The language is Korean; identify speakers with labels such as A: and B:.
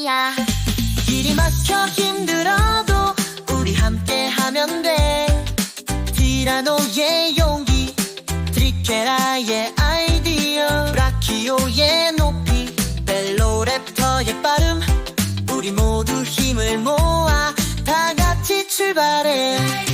A: 말이야. 길이 막혀 힘들어도 우리 함께 하면 돼. 티라노의 용기 트리케라의 아이디어 브라키오의 높이 벨로랩터의 빠름. 우리 모두 힘을 모아 다 같이 출발해.